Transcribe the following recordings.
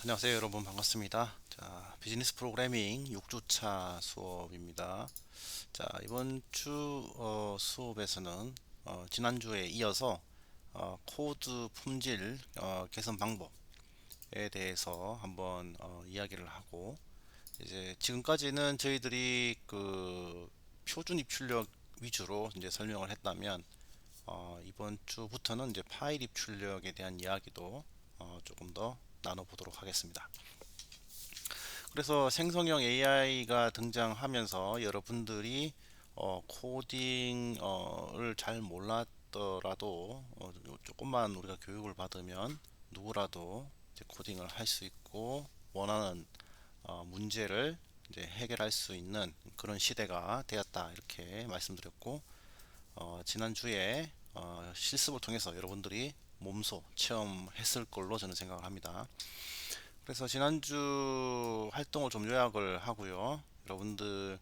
안녕하세요 여러분 반갑습니다. 자, 비즈니스 프로그래밍 6주차 수업입니다. 자, 이번 주 어, 수업에서는 어, 지난주에 이어서 어, 코드 품질 어, 개선 방법에 대해서 한번 어, 이야기를 하고 이제 지금까지는 저희들이 그 표준 입출력 위주로 이제 설명을 했다면 어, 이번 주부터는 이제 파일 입출력에 대한 이야기도 어, 조금 더 나눠보도록 하겠습니다. 그래서 생성형 AI가 등장하면서 여러분들이 어, 코딩을 잘 몰랐더라도 어, 조금만 우리가 교육을 받으면 누구라도 코딩을 할 수 있고 원하는 어, 문제를 이제 해결할 수 있는 그런 시대가 되었다 이렇게 말씀드렸고 어, 지난주에 어, 실습을 통해서 여러분들이 몸소 체험했을 걸로 저는 생각을 합니다. 그래서 지난주 활동을 좀 요약을 하고요. 여러분들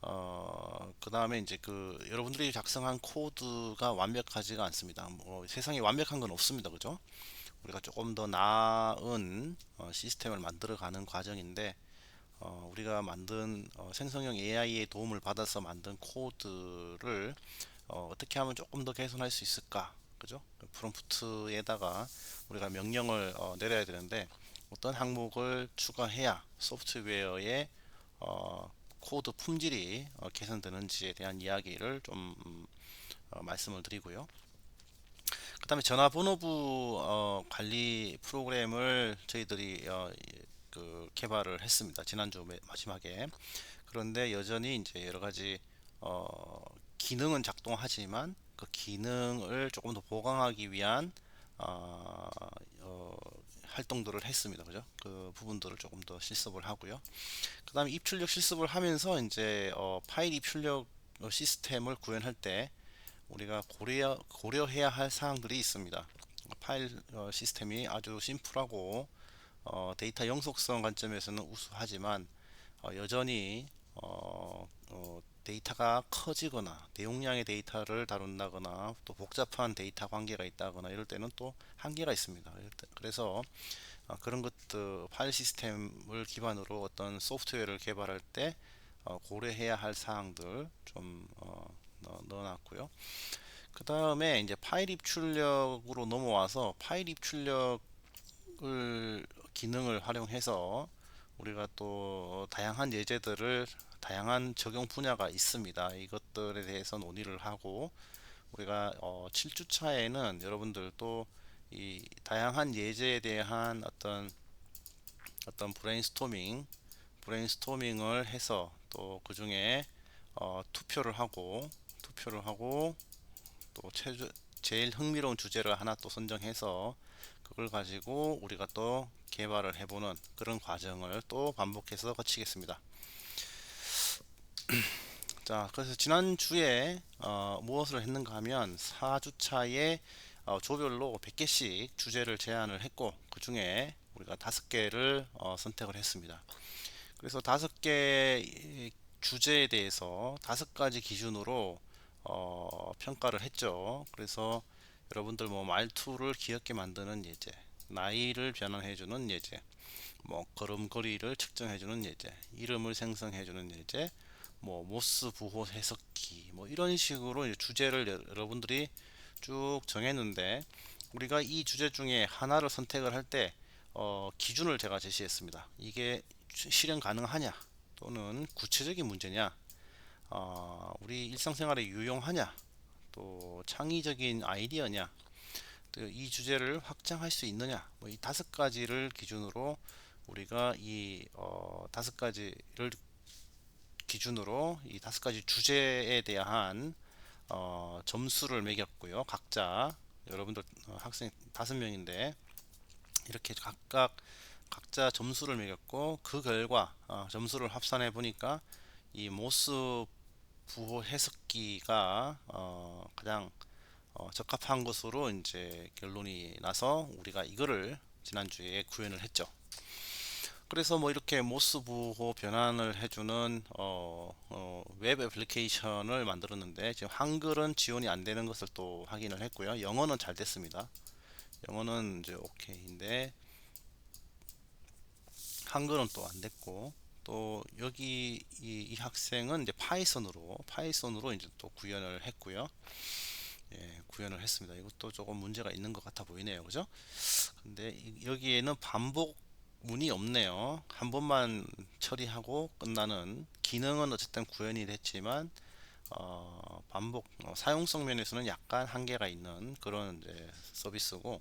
어, 그 다음에 이제 그 여러분들이 작성한 코드가 완벽하지가 않습니다. 뭐 세상에 완벽한 건 없습니다. 그죠? 우리가 조금 더 나은 어, 시스템을 만들어 가는 과정인데 어, 우리가 만든 어, 생성형 AI의 도움을 받아서 만든 코드를 어, 떻게 하면 조금 더 개선할 수 있을까? 그죠? 프롬프트에다가 우리가 명령을 어, 내려야 되는데 어떤 항목을 추가해야 소프트웨어의 어, 코드 품질이 어, 개선되는지에 대한 이야기를 좀 음, 어, 말씀을 드리고요. 그 다음에 전화번호부 어, 관리 프로그램을 저희들이 어, 그 개발을 했습니다. 지난주 마지막에. 그런데 여전히 이제 여러 가지 어, 기능은 작동하지만 그 기능을 조금 더 보강하기 위한 어, 어, 활동들을 했습니다. 그죠? 그 부분들을 조금 더 실습을 하고요. 그 다음에 입출력 실습을 하면서 이제 어, 파일 입출력 시스템을 구현할 때 우리가 고려, 고려해야 할 사항들이 있습니다. 파일 어, 시스템이 아주 심플하고 어, 데이터 영속성 관점에서는 우수하지만 어, 여전히 어, 어, 데이터가 커지거나 대용량의 데이터를 다룬다거나 또 복잡한 데이터 관계가 있다거나 이럴 때는 또 한계가 있습니다. 그래서 어, 그런 것들 파일 시스템을 기반으로 어떤 소프트웨어를 개발할 때 어, 고려해야 할 사항들 좀 어, 넣어놨고요. 그 다음에 이제 파일 입출력으로 넘어와서 파일 입출력을 기능을 활용해서 우리가 또 다양한 예제들을 다양한 적용 분야가 있습니다. 이것들에 대해서 논의를 하고 우리가 어, 7주차에는 여러분들도 이 다양한 예제에 대한 어떤 어떤 브레인스토밍 브레인스토밍을 해서 또 그 중에 어, 투표를 하고 투표를 하고 또 최저, 제일 흥미로운 주제를 하나 또 선정해서 그걸 가지고 우리가 또 개발을 해보는 그런 과정을 또 반복해서 거치겠습니다. 자, 그래서 지난주에 어, 무엇을 했는가 하면 4주차에 어, 조별로 100개씩 주제를 제안을 했고 그 중에 우리가 5개를 어, 선택을 했습니다. 그래서 5개 주제에 대해서 5가지 기준으로 어, 평가를 했죠. 그래서 여러분들 뭐 말투를 귀엽게 만드는 예제, 나이를 변환해주는 예제, 뭐 걸음걸이를 측정해주는 예제, 이름을 생성해주는 예제, 뭐 모스 부호 해석기 뭐 이런 식으로 주제를 여러분들이 쭉 정했는데 우리가 이 주제 중에 하나를 선택을 할때 어, 기준을 제가 제시했습니다. 이게 실현 가능하냐 또는 구체적인 문제냐 어, 우리 일상생활에 유용하냐 또 창의적인 아이디어냐 이 주제를 확장할 수 있느냐 뭐 이 다섯 가지를 기준으로 우리가 이 어, 다섯 가지를 기준으로 이 다섯 가지 주제에 대한 어, 점수를 매겼고요. 각자 여러분들 어, 학생 다섯 명인데 이렇게 각각 각자 점수를 매겼고 그 결과 어, 점수를 합산해 보니까 이 모스 부호 해석기가 어, 가장 어, 적합한 것으로 이제 결론이 나서 우리가 이거를 지난주에 구현을 했죠. 그래서 뭐 이렇게 모스 부호 변환을 해주는 어, 어, 웹 애플리케이션을 만들었는데 지금 한글은 지원이 안 되는 것을 또 확인을 했고요. 영어는 잘 됐습니다. 영어는 이제 오케이인데 한글은 또 안 됐고 또 여기 이, 이 학생은 이제 파이썬으로 파이썬으로 이제 또 구현을 했고요. 예, 구현을 했습니다. 이것도 조금 문제가 있는 것 같아 보이네요. 그죠? 근데 이- 여기에는 반복 문이 없네요. 한 번만 처리하고 끝나는 기능은 어쨌든 구현이 됐지만 어, 반복 어, 사용성 면에서는 약간 한계가 있는 그런 이제 서비스고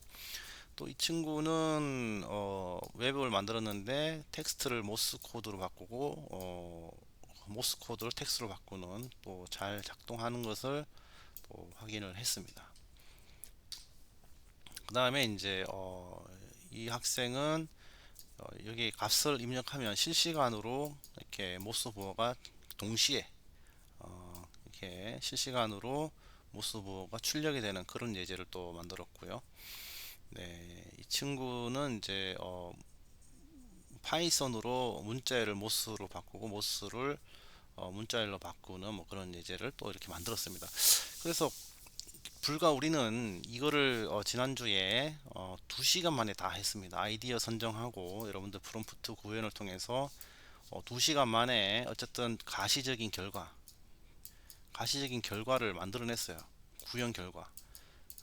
또 이 친구는 어, 웹을 만들었는데 텍스트를 모스 코드로 바꾸고 어, 모스 코드를 텍스트로 바꾸는 또 잘 작동하는 것을 또 확인을 했습니다. 그 다음에 이제 어, 이 학생은 어, 여기 값을 입력하면 실시간으로 이렇게 모스 부호가 동시에 어, 이렇게 실시간으로 모스 부호가 출력이 되는 그런 예제를 또 만들었고요. 네, 이 친구는 이제 어, 파이썬으로 문자열을 모스로 바꾸고 모스를 어, 문자열로 바꾸는 뭐 그런 예제를 또 이렇게 만들었습니다. 그래서 불과 우리는 이거를 어, 지난주에 어, 2시간 만에 다 했습니다. 아이디어 선정하고 여러분들 프롬프트 구현을 통해서 어, 2시간 만에 어쨌든 가시적인 결과, 가시적인 결과를 만들어냈어요. 구현 결과.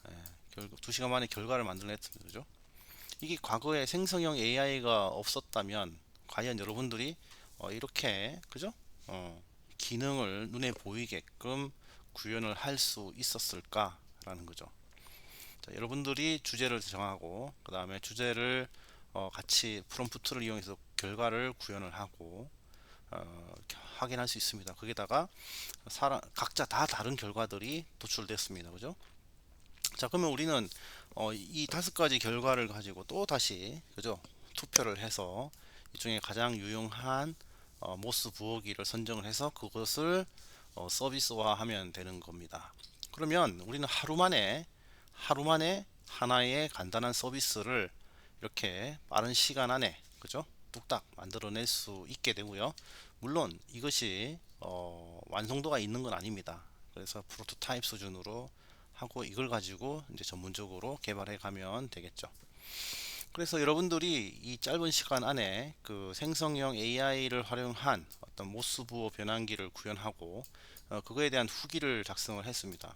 예, 결 2시간 만에 결과를 만들어냈습니다. 그죠? 이게 과거에 생성형 AI가 없었다면 과연 여러분들이 어, 이렇게 그죠? 어, 기능을 눈에 보이게끔 구현을 할 수 있었을까 라는 거죠. 자, 여러분들이 주제를 정하고 그 다음에 주제를 어, 같이 프롬프트를 이용해서 결과를 구현을 하고 어, 확인할 수 있습니다. 거기다가 사람, 각자 다 다른 결과들이 도출됐습니다. 그죠? 자, 그러면 우리는 어, 이 다섯 가지 결과를 가지고 또 다시 그죠? 투표를 해서 이 중에 가장 유용한 어, 모스 부호기를 선정을 해서 그것을 어, 서비스화하면 되는 겁니다. 그러면 우리는 하루 만에 하루 만에 하나의 간단한 서비스를 이렇게 빠른 시간 안에 그죠? 뚝딱 만들어낼 수 있게 되고요. 물론 이것이 어, 완성도가 있는 건 아닙니다. 그래서 프로토타입 수준으로 하고 이걸 가지고 이제 전문적으로 개발해 가면 되겠죠. 그래서 여러분들이 이 짧은 시간 안에 그 생성형 AI를 활용한 어떤 모스 부호 변환기를 구현하고 어, 그거에 대한 후기를 작성을 했습니다.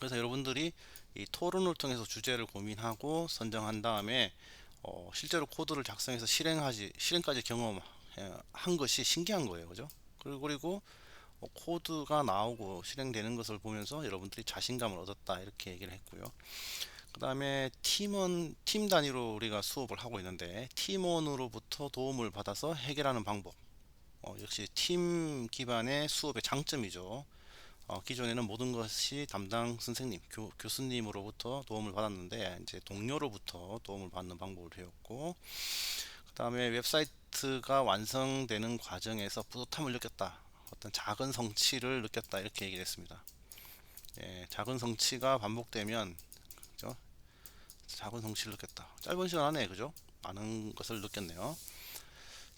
그래서 여러분들이 이 토론을 통해서 주제를 고민하고 선정한 다음에 어, 실제로 코드를 작성해서 실행하지 실행까지 경험한 것이 신기한 거예요, 그죠? 그리고 그리고 어, 코드가 나오고 실행되는 것을 보면서 여러분들이 자신감을 얻었다 이렇게 얘기를 했고요. 그 다음에 팀원 팀 단위로 우리가 수업을 하고 있는데 팀원으로부터 도움을 받아서 해결하는 방법 어, 역시 팀 기반의 수업의 장점이죠. 어, 기존에는 모든 것이 담당 선생님, 교, 교수님으로부터 도움을 받았는데 이제 동료로부터 도움을 받는 방법을 배웠고 그 다음에 웹사이트가 완성되는 과정에서 뿌듯함을 느꼈다. 어떤 작은 성취를 느꼈다 이렇게 얘기를 했습니다. 예, 작은 성취가 반복되면 그죠? 작은 성취를 느꼈다. 짧은 시간 안에 그죠? 많은 것을 느꼈네요.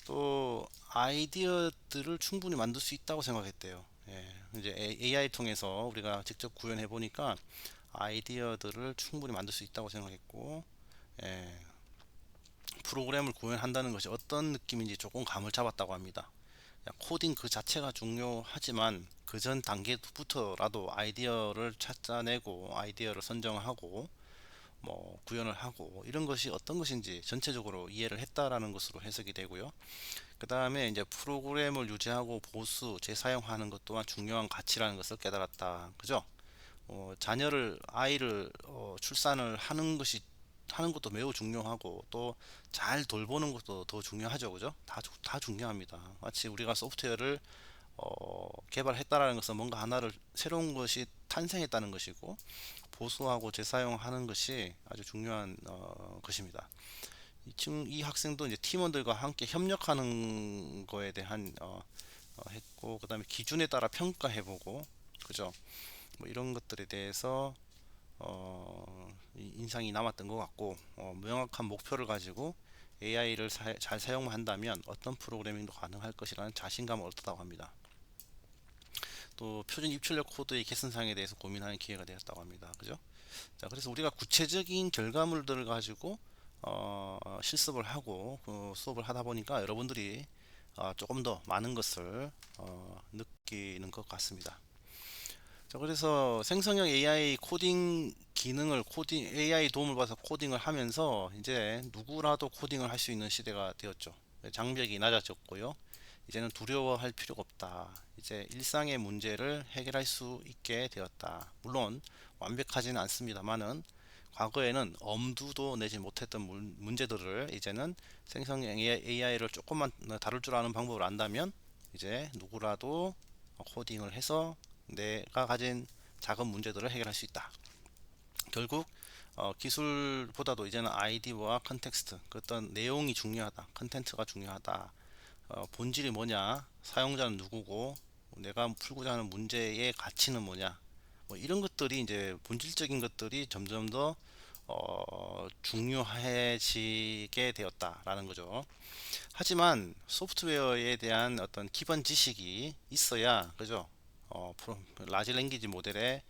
또 아이디어들을 충분히 만들 수 있다고 생각했대요. 예, 이제 AI 통해서 우리가 직접 구현해 보니까 아이디어들을 충분히 만들 수 있다고 생각했고, 예, 프로그램을 구현한다는 것이 어떤 느낌인지 조금 감을 잡았다고 합니다. 코딩 그 자체가 중요하지만 그 전 단계부터라도 아이디어를 찾아내고 아이디어를 선정하고 뭐 구현을 하고 이런 것이 어떤 것인지 전체적으로 이해를 했다라는 것으로 해석이 되고요. 그 다음에 이제 프로그램을 유지하고 보수 재사용하는 것 또한 중요한 가치라는 것을 깨달았다. 그죠? 어, 자녀를 아이를 어, 출산을 하는 것이 하는 것도 매우 중요하고 또 잘 돌보는 것도 더 중요하죠. 그죠? 다, 다 중요합니다. 마치 우리가 소프트웨어를 어, 개발했다라는 것은 뭔가 하나를 새로운 것이 탄생했다는 것이고 보수하고 재사용하는 것이 아주 중요한 어, 것입니다. 이, 친, 이 학생도 이제 팀원들과 함께 협력하는 거에 대한 어, 어, 했고 그 다음에 기준에 따라 평가해보고 그죠? 뭐 이런 것들에 대해서 어, 인상이 남았던 것 같고 어, 명확한 목표를 가지고 AI를 사, 잘 사용한다면 어떤 프로그래밍도 가능할 것이라는 자신감을 얻었다고 합니다. 또 표준 입출력 코드의 개선사항에 대해서 고민하는 기회가 되었다고 합니다. 그죠? 자, 그래서 우리가 구체적인 결과물들을 가지고 어, 실습을 하고 그 수업을 하다 보니까 여러분들이 어, 조금 더 많은 것을 어, 느끼는 것 같습니다. 자, 그래서 생성형 AI 코딩 기능을 코딩 AI 도움을 받아서 코딩을 하면서 이제 누구라도 코딩을 할 수 있는 시대가 되었죠. 장벽이 낮아졌고요. 이제는 두려워할 필요가 없다. 이제 일상의 문제를 해결할 수 있게 되었다. 물론 완벽하지는 않습니다만은 과거에는 엄두도 내지 못했던 문- 문제들을 이제는 생성형 AI를 조금만 다룰 줄 아는 방법을 안다면 이제 누구라도 코딩을 해서 내가 가진 작은 문제들을 해결할 수 있다. 결국 어, 기술보다도 이제는 아이디와 컨텍스트, 그 어떤 내용이 중요하다, 컨텐츠가 중요하다. 어, 본질이 뭐냐, 사용자는 누구고, 내가 풀고자 하는 문제의 가치는 뭐냐, 뭐 이런 것들이 이제 본질적인 것들이 점점 더 어, 중요해지게 되었다라는 거죠. 하지만 소프트웨어에 대한 어떤 기본 지식이 있어야 그죠? 어, 라지 랭귀지 모델에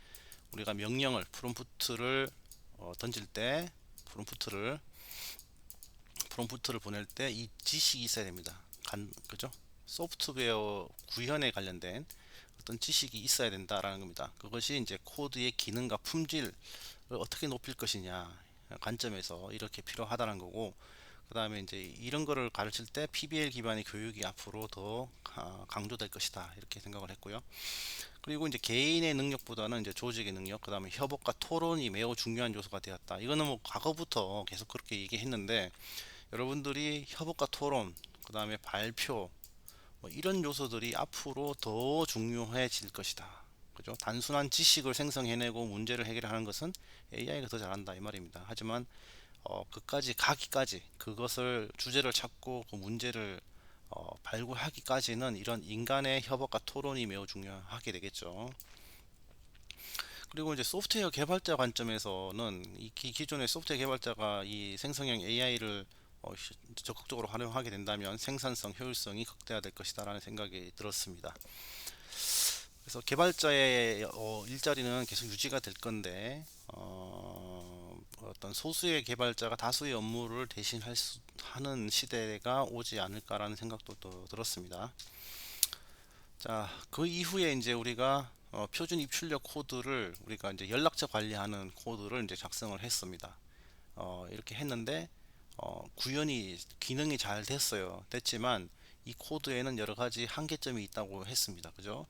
우리가 명령을 프롬프트를 어, 던질 때 프롬프트를 프롬프트를 보낼 때 이 지식이 있어야 됩니다. 간, 그죠? 소프트웨어 구현에 관련된 어떤 지식이 있어야 된다라는 겁니다. 그것이 이제 코드의 기능과 품질을 어떻게 높일 것이냐 관점에서 이렇게 필요하다는 거고 그 다음에 이제 이런 거를 가르칠 때 PBL 기반의 교육이 앞으로 더 아, 강조될 것이다 이렇게 생각을 했고요. 그리고 이제 개인의 능력보다는 이제 조직의 능력, 그 다음에 협업과 토론이 매우 중요한 요소가 되었다. 이거는 뭐 과거부터 계속 그렇게 얘기했는데 여러분들이 협업과 토론, 그 다음에 발표 뭐 이런 요소들이 앞으로 더 중요해질 것이다. 그죠? 단순한 지식을 생성해내고 문제를 해결하는 것은 AI가 더 잘한다 이 말입니다. 하지만 어, 그까지 가기까지 그것을 주제를 찾고 그 문제를 어, 발굴하기까지는 이런 인간의 협업과 토론이 매우 중요하게 되겠죠. 그리고 이제 소프트웨어 개발자 관점에서는 이 기- 기존의 소프트웨어 개발자가 이 생성형 AI를 어, 시- 적극적으로 활용하게 된다면 생산성, 효율성이 극대화될 것이다라는 생각이 들었습니다. 그래서 개발자의 어, 일자리는 계속 유지가 될 건데 어, 어떤 소수의 개발자가 다수의 업무를 대신할 수, 하는 시대가 오지 않을까라는 생각도 또 들었습니다. 자, 그 이후에 이제 우리가 어, 표준 입출력 코드를 우리가 이제 연락처 관리하는 코드를 이제 작성을 했습니다. 어, 이렇게 했는데 어, 구현이 기능이 잘 됐어요. 됐지만 이 코드에는 여러 가지 한계점이 있다고 했습니다. 그죠?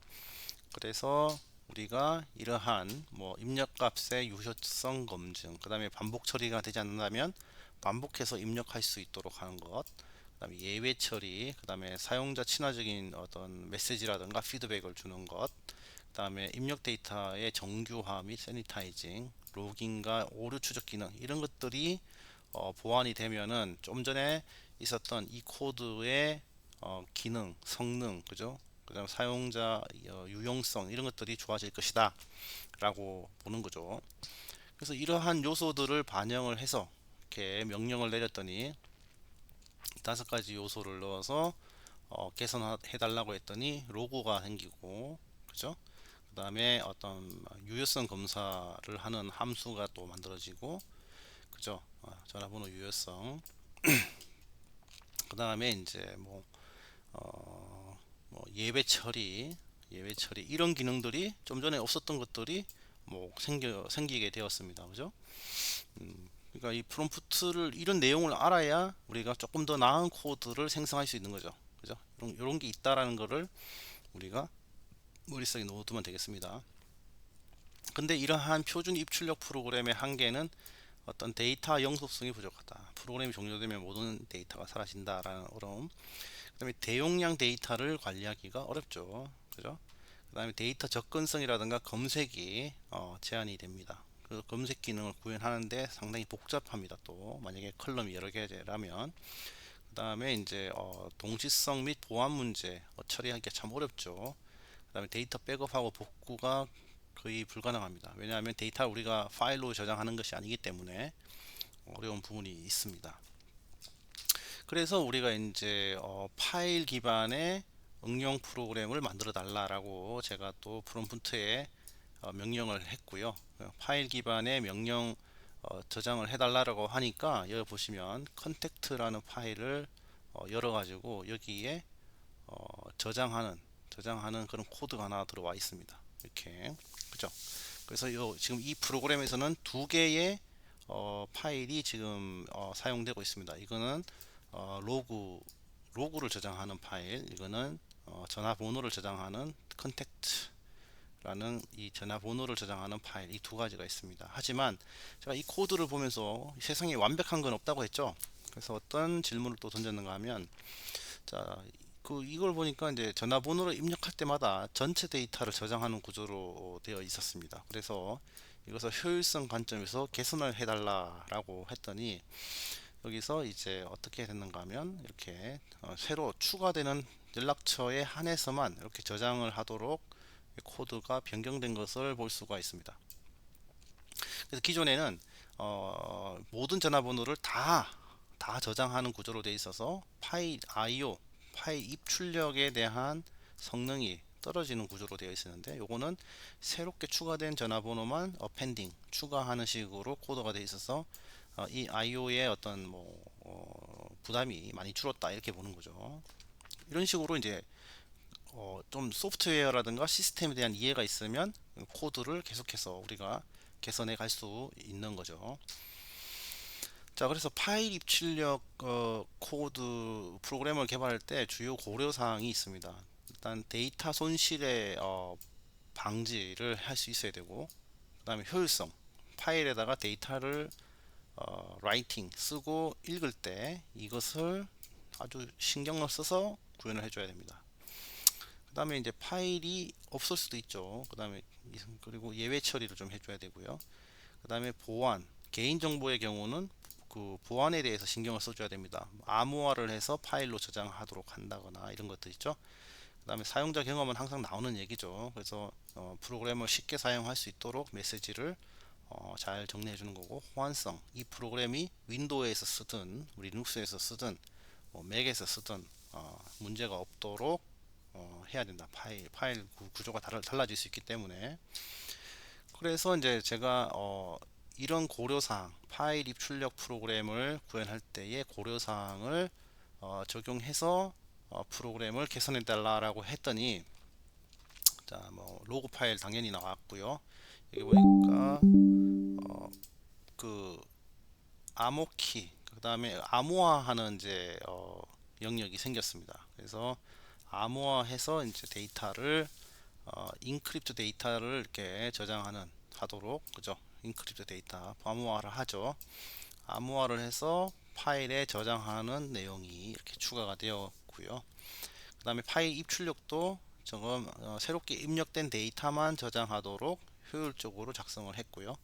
그래서 우리가 이러한 뭐 입력값의 유효성 검증, 그 다음에 반복 처리가 되지 않는다면 반복해서 입력할 수 있도록 하는 것, 그 다음에 예외 처리, 그 다음에 사용자 친화적인 어떤 메시지라든가 피드백을 주는 것, 그 다음에 입력 데이터의 정규화 및 세니타이징, 로깅과 오류 추적 기능 이런 것들이 어, 보완이 되면은 좀 전에 있었던 이 코드의 어, 기능, 성능, 그죠? 그다음 사용자 어, 유용성 이런 것들이 좋아질 것이다 라고 보는 거죠. 그래서 이러한 요소들을 반영을 해서 이렇게 명령을 내렸더니 다섯 가지 요소를 넣어서 어, 개선해 달라고 했더니 로고가 생기고 그죠? 그 다음에 어떤 유효성 검사를 하는 함수가 또 만들어지고 그죠? 어, 전화번호 유효성 그 다음에 이제 뭐 어, 뭐 예배 처리, 예배 처리 이런 기능들이 좀 전에 없었던 것들이 뭐 생겨 생기게 되었습니다. 그죠? 음, 그러니까 이 프롬프트를 이런 내용을 알아야 우리가 조금 더 나은 코드를 생성할 수 있는 거죠. 그죠? 이런, 이런 게 있다라는 거를 우리가 머릿속에 넣어두면 되겠습니다. 근데 이러한 표준 입출력 프로그램의 한계는 어떤 데이터 영속성이 부족하다. 프로그램이 종료되면 모든 데이터가 사라진다라는 어려움. 그다음에 대용량 데이터를 관리하기가 어렵죠. 그죠? 그다음에 데이터 접근성이라든가 검색이 어, 제한이 됩니다. 그 검색 기능을 구현하는데 상당히 복잡합니다. 또 만약에 컬럼이 여러 개라면 그 다음에 이제 어, 동시성 및 보안 문제 어, 처리하기가 참 어렵죠. 그 다음에 데이터 백업하고 복구가 거의 불가능합니다. 왜냐하면 데이터 우리가 파일로 저장하는 것이 아니기 때문에 어려운 부분이 있습니다. 그래서 우리가 이제 어, 파일 기반의 응용 프로그램을 만들어 달라라고 제가 또 프롬프트에 어, 명령을 했고요. 파일 기반의 명령 어, 저장을 해달라고 하니까 여기 보시면 컨택트라는 파일을 어, 열어가지고 여기에 어, 저장하는 저장하는 그런 코드가 하나 들어와 있습니다. 이렇게 그죠? 그래서 요 지금 이 프로그램에서는 두 개의 어, 파일이 지금 어, 사용되고 있습니다. 이거는 어, 로그 로그를 저장하는 파일, 이거는 어, 전화번호를 저장하는 컨택트 라는 이 전화번호를 저장하는 파일 이 두 가지가 있습니다. 하지만 제가 이 코드를 보면서 세상에 완벽한 건 없다고 했죠. 그래서 어떤 질문을 또 던졌는가 하면 자, 그 이걸 보니까 이제 전화번호를 입력할 때마다 전체 데이터를 저장하는 구조로 되어 있었습니다. 그래서 이것을 효율성 관점에서 개선을 해달라라고 했더니 여기서 이제 어떻게 됐는가 하면 이렇게 어, 새로 추가되는 연락처에 한해서만 이렇게 저장을 하도록 코드가 변경된 것을 볼 수가 있습니다. 그래서 기존에는 어, 모든 전화번호를 다, 다 저장하는 구조로 되어 있어서 파일 IO, 파일 입출력에 대한 성능이 떨어지는 구조로 되어 있었는데 요거는 새롭게 추가된 전화번호만 어펜딩 추가하는 식으로 코드가 되어 있어서 어, 이 IO의 어떤 뭐 어, 부담이 많이 줄었다 이렇게 보는 거죠. 이런 식으로 이제 어, 좀 소프트웨어라든가 시스템에 대한 이해가 있으면 코드를 계속해서 우리가 개선해 갈 수 있는 거죠. 자, 그래서 파일 입출력 어, 코드 프로그램을 개발할 때 주요 고려 사항이 있습니다. 일단 데이터 손실의 어, 방지를 할 수 있어야 되고, 그다음에 효율성, 파일에다가 데이터를 어, 라이팅 쓰고 읽을 때 이것을 아주 신경을 써서 구현을 해줘야 됩니다. 그 다음에 이제 파일이 없을 수도 있죠. 그 다음에 그리고 예외 처리를 좀 해줘야 되고요. 그 다음에 보안, 개인정보의 경우는 그 보안에 대해서 신경을 써줘야 됩니다. 암호화를 해서 파일로 저장하도록 한다거나 이런 것들 있죠. 그 다음에 사용자 경험은 항상 나오는 얘기죠. 그래서 어, 프로그램을 쉽게 사용할 수 있도록 메시지를 어, 잘 정리해 주는 거고 호환성 이 프로그램이 윈도우에서 쓰든 리눅스에서 쓰든 뭐 맥에서 쓰든 어, 문제가 없도록 어, 해야 된다 파일 파일 구조가 달라질 수 있기 때문에 그래서 이제 제가 어, 이런 고려사항 파일 입출력 프로그램을 구현할 때의 고려사항을 어, 적용해서 어, 프로그램을 개선해 달라고 했더니 자 뭐 로그 파일 당연히 나왔고요 여기 보니까 어, 그 암호키 그 다음에 암호화하는 이제 어, 영역이 생겼습니다. 그래서 암호화해서 이제 데이터를 어, 인크립트 데이터를 이렇게 저장하는 하도록 그죠? 인크립트 데이터 암호화를 하죠. 암호화를 해서 파일에 저장하는 내용이 이렇게 추가가 되었고요. 그 다음에 파일 입출력도 조금 어, 새롭게 입력된 데이터만 저장하도록 효율적으로 작성을 했고요.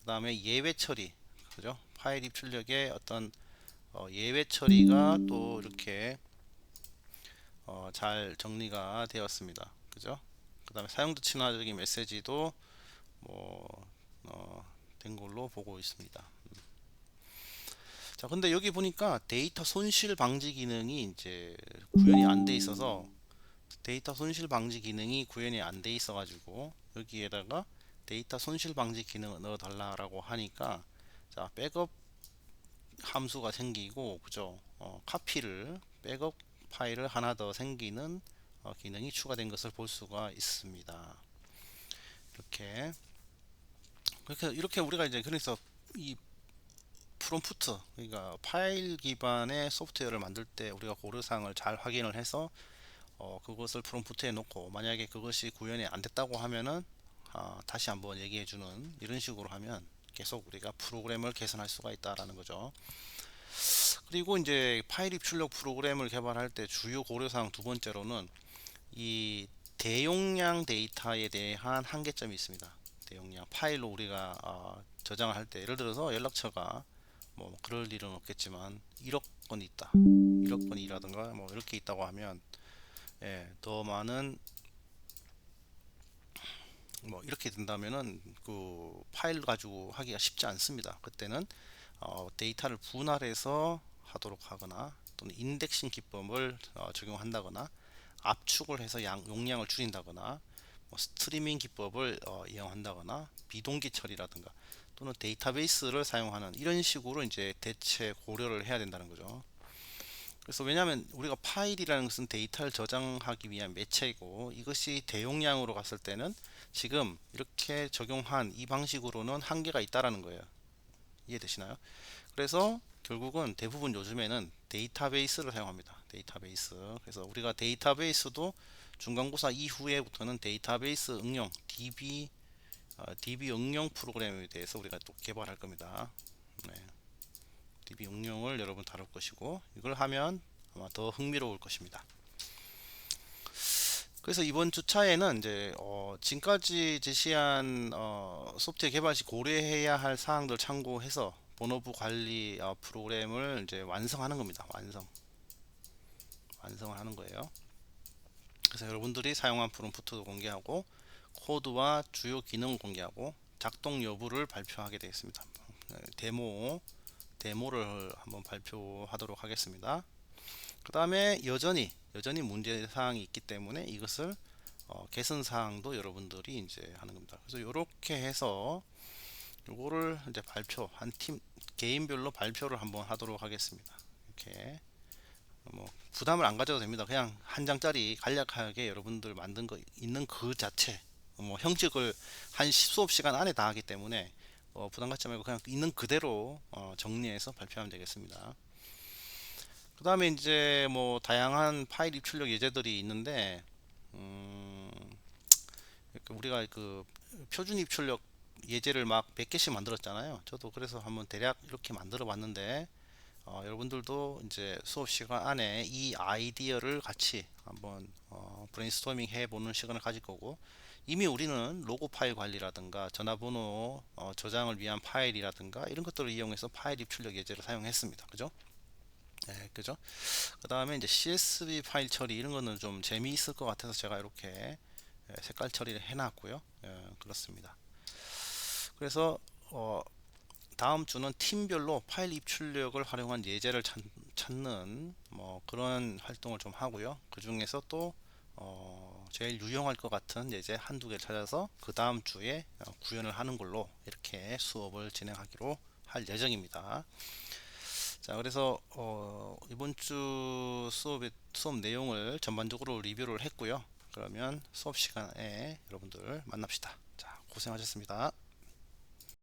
그 다음에 예외 처리, 그죠? 파일 입출력에 어떤 어, 예외 처리가 또 이렇게 어, 잘 정리가 되었습니다. 그죠? 그 다음에 사용자 친화적인 메시지도 뭐, 어, 된 걸로 보고 있습니다. 음. 자, 근데 여기 보니까 데이터 손실 방지 기능이 이제 구현이 안 돼 있어서 데이터 손실 방지 기능이 구현이 안 돼 있어 가지고 여기에다가 데이터 손실 방지 기능을 넣어 달라고 하니까 자 백업 함수가 생기고 그죠 어, 카피를 백업 파일을 하나 더 생기는 어, 기능이 추가된 것을 볼 수가 있습니다 이렇게 그렇게 이렇게 우리가 이제 그래서 이 프롬프트 그러니까 파일 기반의 소프트웨어를 만들 때 우리가 고려사항을 잘 확인을 해서 어, 그것을 프롬프트에 놓고 만약에 그것이 구현이 안 됐다고 하면은 어, 다시 한번 얘기해 주는 이런 식으로 하면 계속 우리가 프로그램을 개선할 수가 있다라는 거죠. 그리고 이제 파일 입출력 프로그램을 개발할 때 주요 고려사항 두 번째로는 이 대용량 데이터에 대한 한계점이 있습니다. 대용량 파일로 우리가 어, 저장을 할 때 예를 들어서 연락처가 뭐 그럴 일은 없겠지만 1억 건 있다. 1억 건이라든가 뭐 이렇게 있다고 하면 예, 더 많은 뭐 이렇게 된다면은 그 파일 가지고 하기가 쉽지 않습니다. 그때는 어, 데이터를 분할해서 하도록 하거나 또는 인덱싱 기법을 어, 적용한다거나 압축을 해서 양, 용량을 줄인다거나 뭐 스트리밍 기법을 어, 이용한다거나 비동기 처리라든가 또는 데이터베이스를 사용하는 이런 식으로 이제 대체 고려를 해야 된다는 거죠. 그래서 왜냐하면 우리가 파일이라는 것은 데이터를 저장하기 위한 매체이고 이것이 대용량으로 갔을 때는 지금 이렇게 적용한 이 방식으로는 한계가 있다라는 거예요. 이해되시나요? 그래서 결국은 대부분 요즘에는 데이터베이스를 사용합니다. 데이터베이스. 그래서 우리가 데이터베이스도 중간고사 이후에부터는 데이터베이스 응용 DB 어, DB 응용 프로그램에 대해서 우리가 또 개발할 겁니다. 네. DB 응용을 여러분 다룰 것이고 이걸 하면 아마 더 흥미로울 것입니다. 그래서 이번 주차에는 이제 어, 지금까지 제시한 어, 소프트웨어 개발 시 고려해야 할 사항들 참고해서 본업부 관리 어, 프로그램을 이제 완성하는 겁니다. 완성. 완성을 하는 거예요. 그래서 여러분들이 사용한 프롬프트도 공개하고 코드와 주요 기능 공개하고 작동 여부를 발표하게 되겠습니다. 네, 데모 데모를 한번 발표하도록 하겠습니다. 그 다음에 여전히 여전히 문제 사항이 있기 때문에 이것을 어, 개선 사항도 여러분들이 이제 하는 겁니다. 그래서 이렇게 해서 요거를 이제 발표 한 팀 개인별로 발표를 한번 하도록 하겠습니다. 이렇게 뭐 부담을 안 가져도 됩니다. 그냥 한 장짜리 간략하게 여러분들 만든 거 있는 그 자체 뭐 형식을 한 수업 시간 안에 다 하기 때문에 어, 부담 갖지 말고 그냥 있는 그대로 어, 정리해서 발표하면 되겠습니다. 그 다음에 이제 뭐 다양한 파일 입출력 예제들이 있는데 음, 우리가 그 표준 입출력 예제를 막 100개씩 만들었잖아요. 저도 그래서 한번 대략 이렇게 만들어 봤는데 어, 여러분들도 이제 수업 시간 안에 이 아이디어를 같이 한번 어, 브레인스토밍 해보는 시간을 가질 거고 이미 우리는 로고 파일 관리라든가 전화번호 어, 저장을 위한 파일이라든가 이런 것들을 이용해서 파일 입출력 예제를 사용했습니다. 그죠? 네, 그죠? 그 다음에 이제 CSV 파일 처리 이런 거는 좀 재미있을 것 같아서 제가 이렇게 예, 색깔 처리를 해놨고요. 예, 그렇습니다. 그래서 어, 다음 주는 팀별로 파일 입출력을 활용한 예제를 찾, 찾는 뭐 그런 활동을 좀 하고요. 그 중에서 또 어, 제일 유용할 것 같은 예제 한두 개 찾아서 그 다음 주에 어, 구현을 하는 걸로 이렇게 수업을 진행하기로 할 예정입니다. 자, 그래서 어, 이번 주 수업의 수업 내용을 전반적으로 리뷰를 했고요. 그러면 수업 시간에 여러분들 만납시다. 자, 고생하셨습니다.